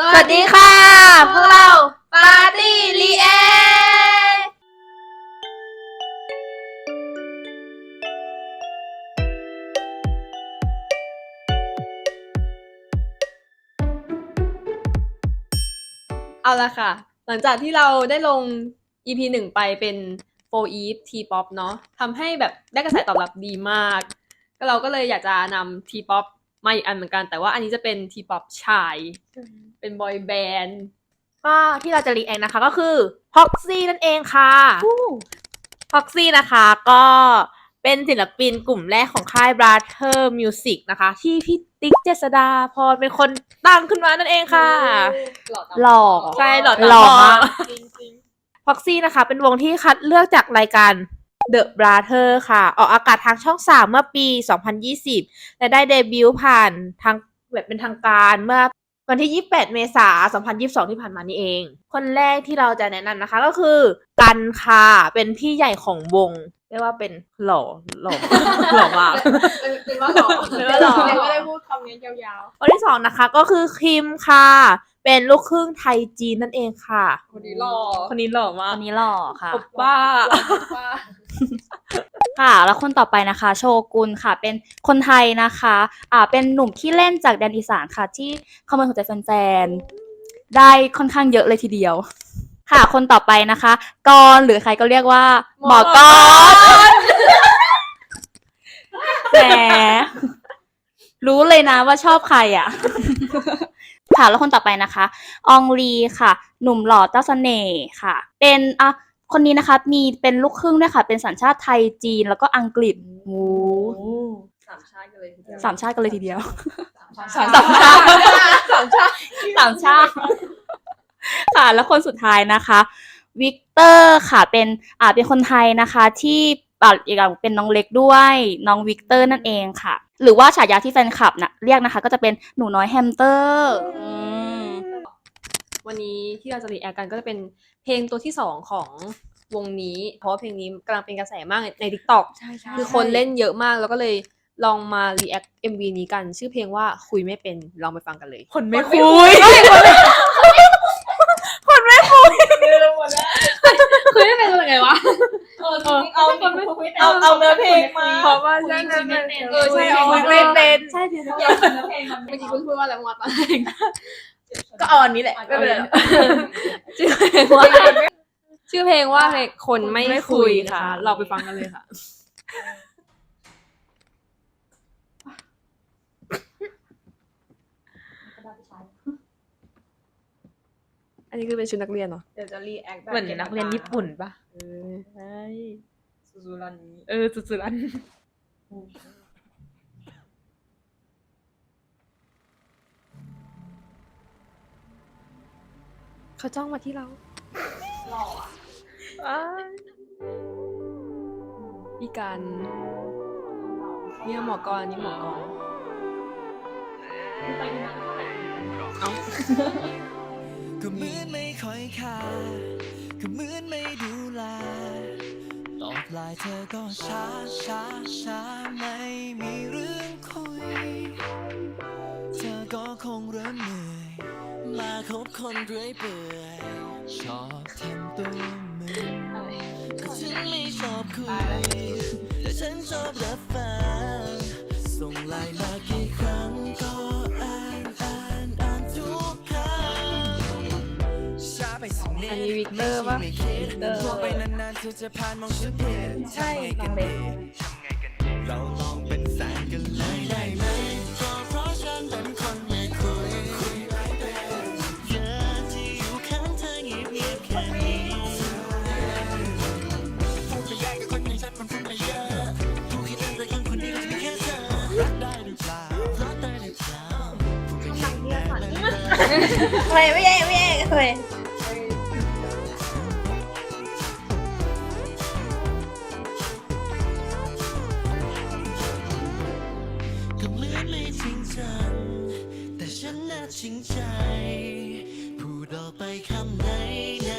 สวัสดีค่ะ พวกเราปาร์ตี้รีแอคเอาละค่ะ หลังจากที่เราได้ลง EP หนึ่งไปเป็น4 Eve T-pop เนาะทำให้แบบได้กระแสตอบรับดีมาก ก็เราก็เลยอยากจะนำ T-pop มาอีกอันเหมือนกัน แต่ว่าอันนี้จะเป็น T-pop ชาย เป็นบอยแบนด์ก็ที่เราจะรีแอคนะคะก็คือ Proxy นั่นเองค่ะ Proxy นะคะก็เป็นศิลปินกลุ่มแรกของค่าย Brother Music นะคะ ที่พี่ติ๊กเจษดาพรเป็นคนตั้งขึ้นมานั่นเองค่ะ หล่อใช่หล่อหล่อมากจริงๆ Proxy นะคะ เป็นวงที่คัดเลือกจากรายการ The Brother ค่ะ ออกอากาศทางช่อง 3 เมื่อปี 2020 และได้เดบิวต์ผ่านทางแบบเป็นทางการเมื่อวันที่ 28 เมษายน 2022 ที่ผ่านมานี่เอง คนแรกที่เราจะแนะนำนะคะก็คือ กันค่ะ เป็นพี่ใหญ่ของวง เรียกว่าเป็นหล่อหล่อหล่อมากเป็นว่าหล่อเป็นว่าหล่อยังไม่ได้พูดคำนี้ยาวคนที่สองนะคะก็คือคิมค่ะ เป็นลูกครึ่งไทยจีนนั่นเองค่ะๆคนนี้หล่อ คนนี้หล่อมาก คนนี้หล่อค่ะโอป้าป้า ค่ะแล้วคนต่อไปนะคะ โชกุนค่ะ เป็นคนไทยนะคะอ่าเป็นหนุ่มที่เล่นจากแดนอีสานค่ะ ที่ขโมยหัวใจแฟนๆได้ค่อนข้างเยอะเลยทีเดียว ค่ะ คนต่อไปนะคะกรณ์หรือใครก็เรียกว่า หมอกรณ์แหมรู้เลยนะว่าชอบใครอะ ค่ะแล้วคนต่อไปนะคะ อองลีค่ะ หนุ่มหล่อเจ้าเสน่ห์ค่ะ เป็นอะ คนนี้นะคะมีเป็นลูกครึ่งด้วยค่ะ เป็นสัญชาติไทยจีนแล้วก็อังกฤษโอ้สามชาติกันเลยทีเดียวสามชาติกันเลยทีเดียวสามสามชาติสามชาติสามชาติค่ะแล้วคนสุดท้ายนะคะวิกเตอร์ค่ะเป็นอ่าเป็นคนไทยนะคะที่อ่าอีกอย่างเป็นน้องเล็กด้วยน้องวิกเตอร์นั่นเองค่ะ หรือว่าฉายาที่แฟนคลับนะเรียกนะคะ ก็จะเป็นหนูน้อยแฮมสเตอร์อืม วันนี้ที่เราจะรีแอคกันก็จะเป็นเพลงตัวที่สองของวงนี้ เพราะว่าเพลงนี้กำลังเป็นกระแสมากใน TikTok ใช่ใช่คือคนเล่นเยอะมากแล้วก็เลยลองมารีแอค MV นี้กัน ชื่อเพลงว่าคุยไม่เป็นลองไปฟังกันเลย คนไม่คุยคุยไม่เป็นยังไงวะเอาเอาเอาเนื้อเพลงมาเพราะว่าใช่ใช่เออใช่คุยไม่เป็นใช่เดี๋ยวเมื่อกี้คุณพูดว่าอะไรมาตอนแรก ก็เอาอันนี้แหละไม่เป็นไรหรอก ชื่อเพลงว่าชื่อเพลงว่าเพลงคนไม่คุยค่ะ เราไปฟังกันเลยค่ะ อันนี้คือเป็นชุดนักเรียนเหรอเดี๋ยวจะรีแอคเหมือนนักเรียนญี่ปุ่นปะเออใช่สุสุรันเออสุสุรัน เขาจ้องมาที่เราหล่ออะพี่กันเนี่ยหมอกรอันนี่หมอกรเอาก็เหมือนไม่ค่อยค่าก็เหมือนไม่ดูแลตอบไลน์เธอก็ช้าช้าช้าไม่มีเรื่องคุย เธอก็คงเริ่มเหนื่อย มาคบคนเรื่อยเปื่อยชอบทำตัวมึนก็ฉันไม่ชอบคุยแต่ฉันชอบรับฟังส่งไลน์มากี่ครั้งก็อ่านอ่านอ่านทุกคำช้าไปสักนิดอันนี้วิกเตอร์ปะไม่คิดมองไปนานๆเธอจะผ่านมองฉันผิดใช่กันดีเราลองเป็นแฟนกันเลยได้ไหม ไมไม่แย่ไม่แย่ไมก็เหมือนไม่จริงจัง แต่ฉันน่าจริงใจ พูดออกไปคำไหนไหน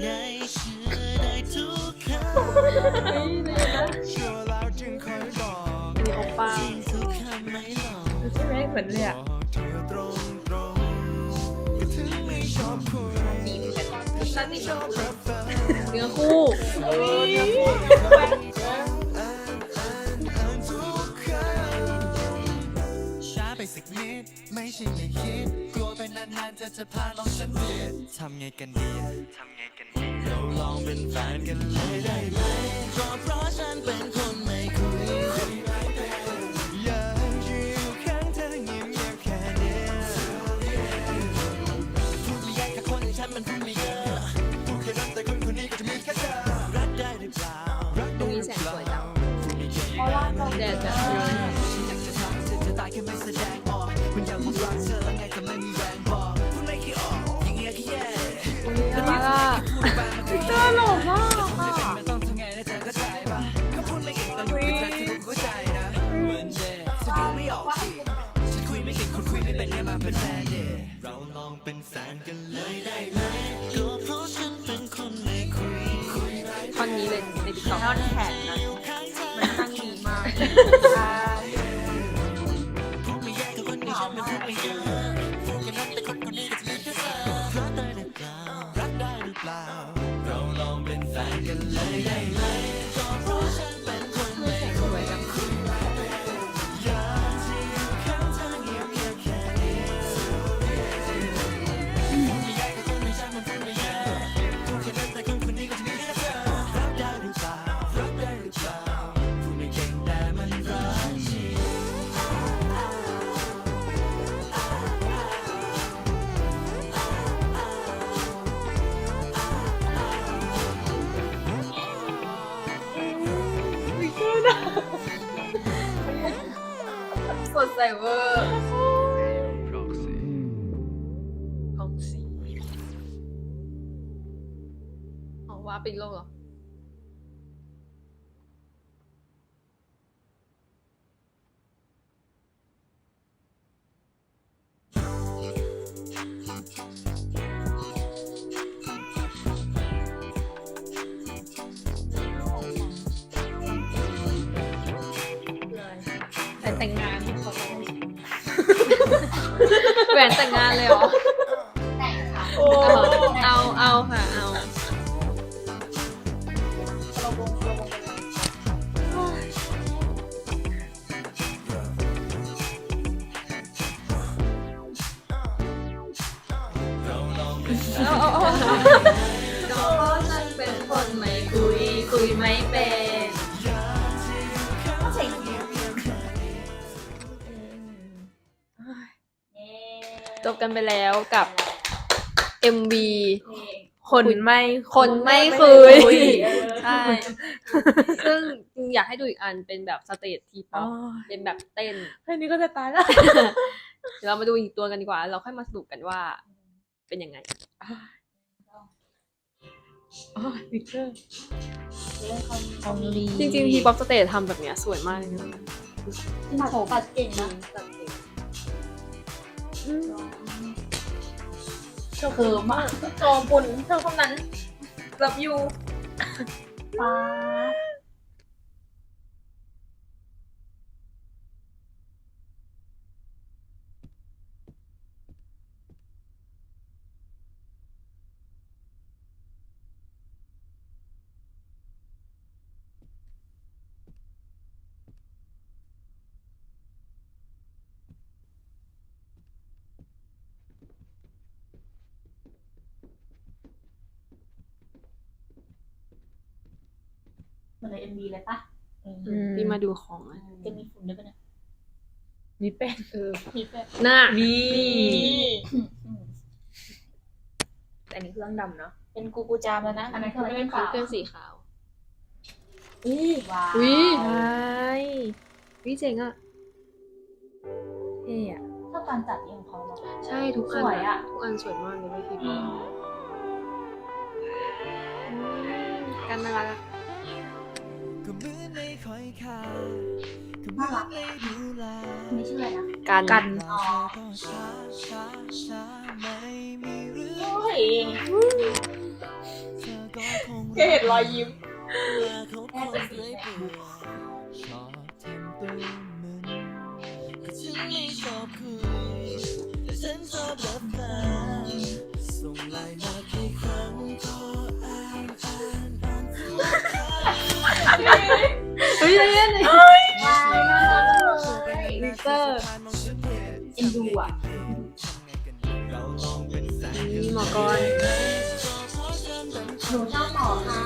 ไหนเชื่อได้ทุกคำเชื่อแล้วจึงคอยบอกอันนี้โอป้า จริงทุกคำไม่หลอก ใช่ไหมเหมือนเลยอะ สันนี่ชอบเนื้อคู่เอิญเอิญเอิญเอิญทุกคำช้าไปสักนิดไม่ใช่ไม่คิดกลัวไปนานๆเธอจะพาลองฉันเปลี่ยนทำไงกันดีทำไงกันดีเราลองเป็นแฟนกันเลยได้ไหมก็เพราะฉันเป็นคน แย่น่ารักอะพูดไปมันก็เจอหล่อมาล่ะเป็นไม่ต้องทำไงให้เธอเข้าใจปะก็พูดไม่เก่งแต่รู้เป็นนี้เข้าหล่อม่เก่งคนคุยไม่เป็นเราลองเป็นแฟนกันเลยได้ไหมก็เพราะฉันเป็นคนไม่คุยคุยได้ท่อนนี้เลยในติ๊กต็อก ท่อนแขนนะ ใส่เวอร์ของสีอ๋อว่าป็นโลกเหรอ แต่แต่งงาน วนแต่งงานเลยเหรอโอ้เอาเอาค่ะเอาเราลองเป็นแฟนเอาเอาเอา กันไปแล้วกับ MV คนไม่คนไม่คุยใช่ซึ่งจริงอยากให้ดูอีกอันเป็นแบบสเตจทีป๊อ๋ออปเป็นแบบเต้นแค่นี้ก็จะตายแล้วเดี๋ยวเรามาดูอีกตัวกันดีกว่า เราค่อยมาสรุปกันว่า เป็นยังไงอ๋อวิกเตอร์ของลีจริงๆทีป๊อปสเตจทำแบบเนี้ยสวยมากเลยนะตัดเก่งนะเธอ เคิมากจอมปุ่นเธอคนนั้นรับอยู่ป้า มือนในเอ็มบีเลยปะที่มาดูของอะจะมีฝุ่นด้วยปะเนี่ยมีเป็นเออมีแป้งหน้านี่อืมแต่อันนี้เครื่องดำเนาะเป็นกูกูจามแล้วนะอันนั้นคือไม่เป็นขาวเครื่องสีขาวว้าวอุ๊ยใช่วิเจ๋งอะเท่อะชอบการจัดนี้ของเขาอะใช่ทุกอันสวยอะทุกอันสวยมากเลยเว้ยพี่ป๊อปอืมกันน่ารักอะก็เหมือ นไม่ค่อยค่าก็มือนไม่ดูแลนี่ชื่ออะไรนะกันกันเราเธอก็ช้าช้าช้าไม่มีเรื่องโอ้ยเธอก็คงเห็นรอยยิ้ม ยใจเย็นเลยวายน่ารักเลยลิเตอร์เอ็นดูอะนี่หมอกรหนูชอบหมอค่ะ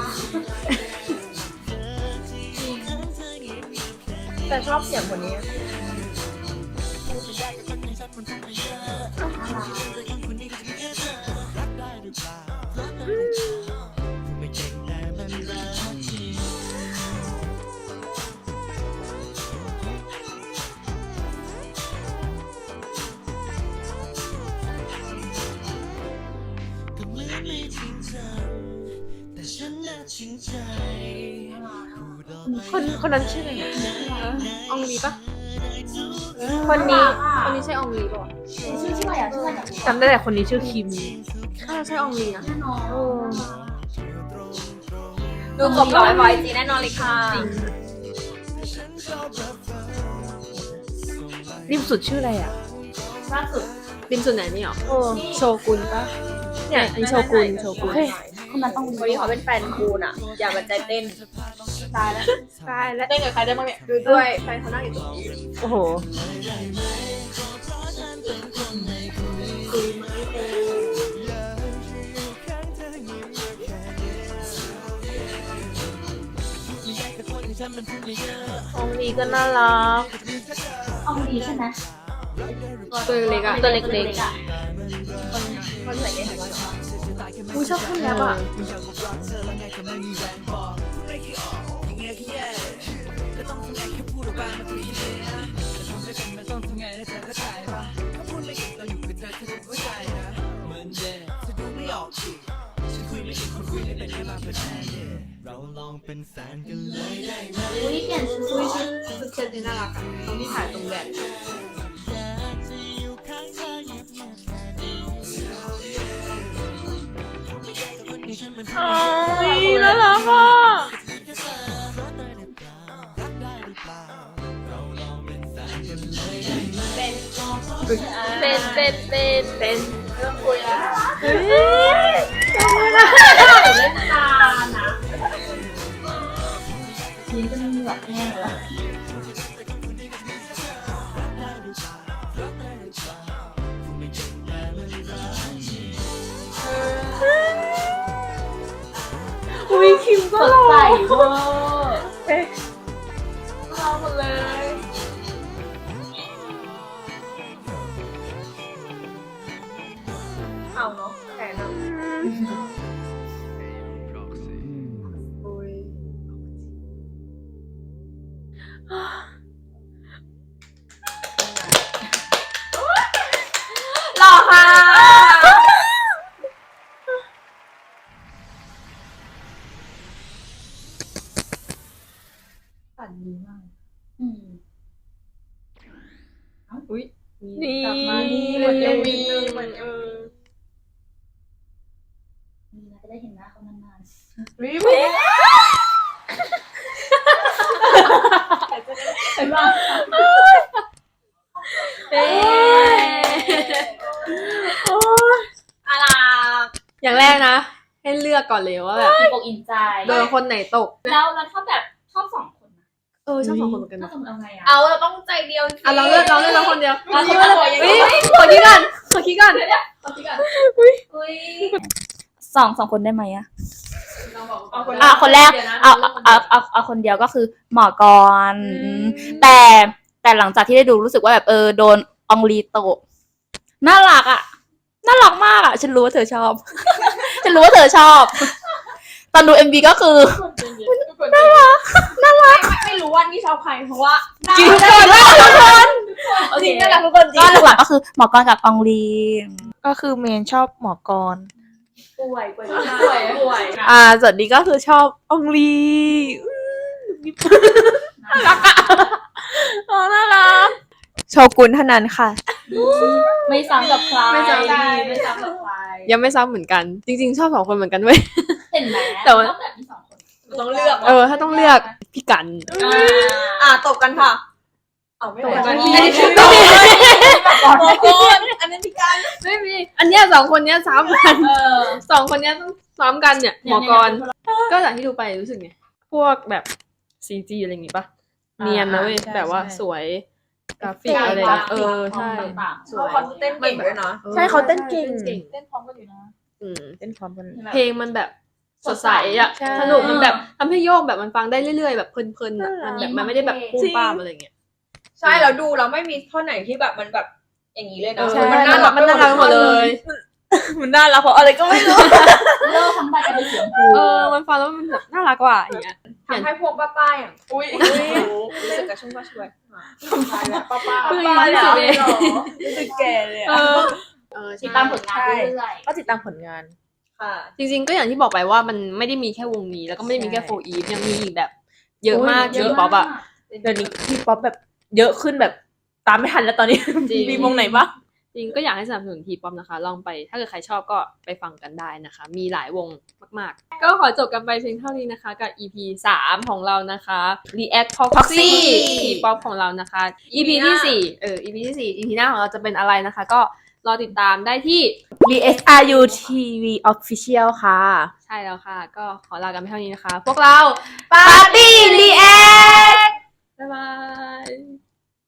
แต่ชอบเสียงคนนี้ ดออกไปคนคนนั้นชื่ออะไรนะอองลีปะคนนี้คนนี้ใช่อองลีปะวะชื่อชื่ออะไรอะชื่ออะไรอะจำได้แต่คนนี้ชื่อคิมน่าจะใช่อองลีนะแน่นอนดูกบร้อยไว้จีแน่นอนเลยค่ะริมสุดชื่ออะไรอะล่าสุดริมสุดไหนนี่หรอโอ้โชกุนปะ เนี่ยอันนี้โชกุนโชกุนเฮ้ยคนนั้นต้องคนนี้เขาเป็นแฟนคูณอะ อย่ามาใจเต้นตายแล้วตายแล้วเต้นกับใครได้บ้างเนี่ยดูด้วยแฟนเขานั่งอยู่ตรงนี้โอ้โหองนี้ก็น่ารักเอาดีใช่ไหม ตัวเล็กอะตัวเล็กอะคนใส่เกงไหนวะอุ้ยชอบคนแรปอะเราลองเป็นแฟนกันเลยได้ไหมอุ้ยเปลี่ยนชุดอุ้ยชุดชุดเชิ้ตนี่น่ารักอะตรงที่ถ่ายตรงแดด อยากให้คนที่ฉันมันโอ้ยน่ารักอะเปล่ารักได้หรือเปล่าเราลองเป็นเป็นเป็นเป็นเริ่มคุยแล้วเฮ้ยเล่นตานะนี่จะมีเหงือกแห้งแล้ว คิวก็สหดล่อใสเวอร์เอ๊ะหล่อหมดเลย เอาเนาะแขนาะ ฝันดีมาก อืมอุ้ยนี่กลับมานี่เหมือนเอ็เอ็มมวีวีนึงเหเหมืมืออนนเอเอออนี่นะจะได้เห็นหน้าเขานานวิวเๆเห็นป่ะเอ๊ะอะไรอย่างแรกนะ ให้เลือกก่อนเลยว่าแบบอินอกอินใจ โดนคนไหนตก แล้วแล้วถ้าแบบชอบสองคนนะ เออชอบสองคนเหมือนกันถ้านะสมมติเอาไงอะเอาเราต้องใจเดียวสิอะเราเลือกเราเลือกเราคนเดียวเราคิดเลืว่าอกเราอย่างเฮ้นี้ยขอคิดก่อนขอคิดก่อนเอาที่กันอุ้ยสองสองคนได้ไหมอะเราบอกเอาอะคนแรกเอาเอาเอาเอาเอาคนเดียวก็คือหมอกรแต่แต่หลังจากที่ได้ดูรู้สึกว่าแบบเออโดนอองลีโตะน่ารักอะน่ารักมากอะฉันรู้ว่าเธอชอบ ฉันรู้ว่าเธอชอบ ตอนดูเอ็มบีก็คือ น่ารักน่ารักไม่รู้ว่านี่ชอบ ใครเพราะว่าจริงน่ารักทุกคนจริงน่ารักทุกคนจริงก็หลักๆก็คือหมอกรกับอองลีก็คือเมนชอบหมอกรป่วยป่วยป่วยป่วยอ่าส่วนนี้ก็คือชอบองลีน่ารักอะอ๋อน่ารักโชกุนเท่านั้นค่ะ ไม่ซ้ำกับใครไม่ซ้ำใช่ไม่ซ้ำกับใครยังไม่ซ้ำเหมือนกัน จริง ๆ ชอบสองคนเหมือนกันเว้ยเห็นไหมแต่ว่าชอบแบบมีสองคน ต้องเลือกเออ ถ้าต้องเลือกพี่กัน อ่าอะตบกันค่ะเอาไม่ตบกักันนนี่อันนี้พี่ไม่กามีรโอ้ยอันนี้พี่การไม่มี อันเนี้ยสองคนเนี้ยซ้ำกันเออสองคนเนี้ยต้องซ้ำกันเนี่ย หมอกรเนี่ยก็จากที่ดูไปรู้สึกไงพวกแบบซีจีอะไรอย่างงี้ปะเนียนนะเว้ยใช่แบบว่าใช่สวยกราฟิกใช่อะไรอย่างเงี้ยเออใช่ต่างสวยเขาเต้นเก่งด้วยนะใช่เขาเต้นเก่งเต้นพร้อมกันอยู่นะอืมเต้นพร้อมกันเพลงมันแบบ สดใสอะใช่ สนุกมันแบบทำให้โยกแบบมันฟังได้เรื่อยๆ แบบเพลินๆอะมันแบบมันไม่ได้แบบปุ้มป้ามอะไรอย่างเงี้ย ใช่เราดูเราไม่มีท่อนไหนที่แบบมันแบบอย่างนี้เลยนะเออใช่ มันน่ารักมันน่ารักหมดเลย มันน่ารักเพราะอะไรก็ไม่รู้ เลิกทั้งใบเป็นเสียงเออ มันฟังแล้วมันแบบน่ารักกว่าอย่างเงี้ย ทำให้พวกป้าๆอย่างอุ้ยรู้สึกกระชุ่มกระชวยป้าป้าเพิ่งป้าอายุๆยี่สิบเอง รู้สึกแก่เลยเออะอเออติดใช่ตามผลงานเรื่อยก็ติดตามผลงานๆ ค่ะ จริงๆก็อย่างที่บอกไปว่ามันไม่ได้มีแค่วงนี้ แล้วก็ไม่ได้มีแค่ใช่โฟอีฟยังมีอีกแบบ เยอะมากโอ้ยเยทีอะป๊อปอะเดี๋ยวนี้ทีป๊อปแบบเยอะขึ้นแบบตามไม่ทันแล้วตอนนี้จริงมีวงไหนบ้างจริงก็อยากให้สนับสนุนทีป๊อปนะคะ ลองไปถ้าเกิดใครชอบก็ไปฟังกันได้นะคะ มีหลายวงมากๆ ก็ขอจบกันไปเพียงเท่านี้นะคะ กับ EP 3 ของเรานะคะ React Proxy Proxy ทีป๊อปของเรานะคะ EP ที่4เออ EP ที่4 EP หน้าของเราจะเป็นอะไรนะคะ ก็ รอติดตามได้ที่ BSRU TV Official ค่ะ ใช่แล้วค่ะ ก็ขอลากันไปเท่านี้นะคะ พวกเรา Party React บ๊ายบาย